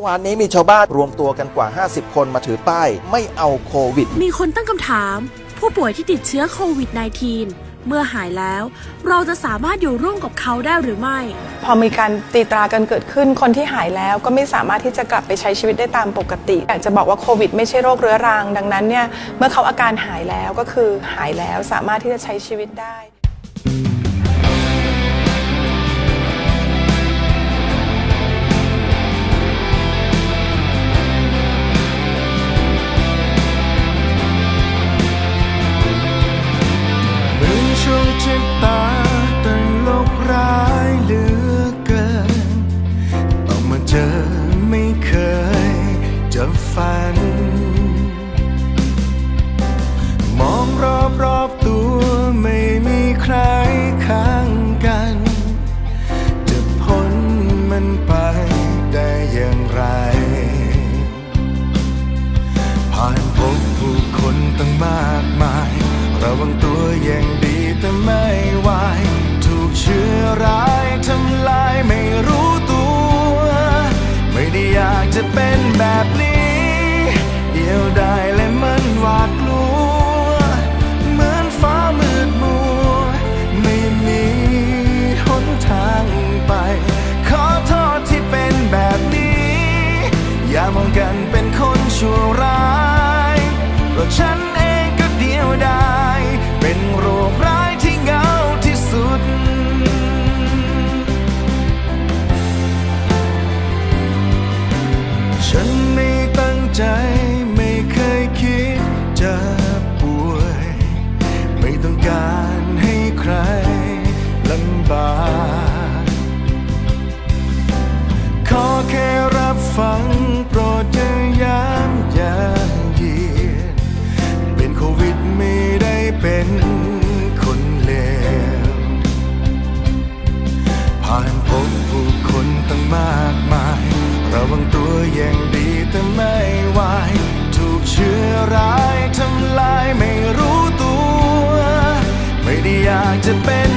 อวานนี้มีชาวบ้านรวมตัวกันกว่า 50 คนมาถือป้าย ไม่เอาโควิด มีคนตั้งคำถาม ผู้ป่วยที่ติดเชื้อโควิด -19 เมื่อหายแล้ว เราจะสามารถอยู่ร่วมกับเขาได้หรือไม่ พอมีการตีตรากันเกิดขึ้นคนที่หายแล้วก็ไม่สามารถที่จะกลับไปใช้ชีวิตได้ตามปกติอยากจะบอกว่าโควิดไม่ใช่โรคเรื้อรัง ดังนั้นเนี่ยเมื่อเขาอาการหายแล้วก็คือหายแล้วสามารถที่จะใช้ชีวิตได้ ฝัน มองรอบรอบตัวไม่มีใครข้างกัน จะพ้นมันไปได้อย่างไร ผ่านพบผู้คนตั้งมากมาย ระวังตัวอย่างดี แค่รับฟังโปรดอย่าย้ำย่าเยียดเป็นโควิดไม่ได้เป็นคนเลวผ่านพบผู้คนตั้งมากมายระวังตัวอย่างดีแต่ไม่ไหวถูกเชื้อร้ายทำลายไม่รู้ตัว ไม่ได้อยากจะเป็น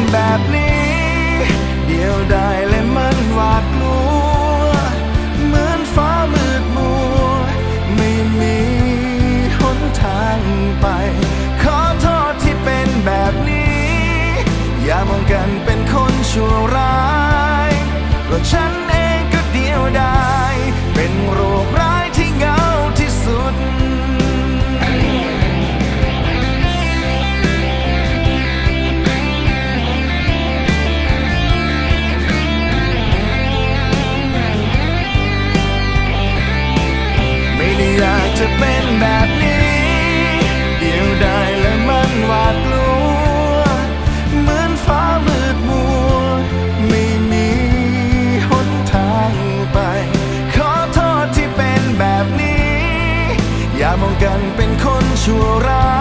มองกันเป็นคนชั่วร้า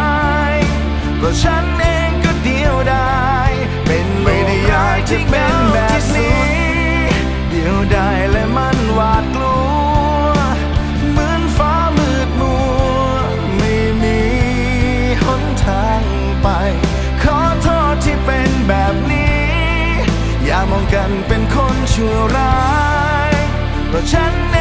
ยเพราะฉันเองก็เดียวดายเป็นไม่ได้อยากจะเป็นแบบนี้ เดียวดายและมันหวาดกลัว เหมือนฟ้ามืดมัว ไม่มีหนทางไป ขอโทษที่เป็นแบบนี้ อย่ามองกันเป็นคนชั่วร้ายเพราะฉัน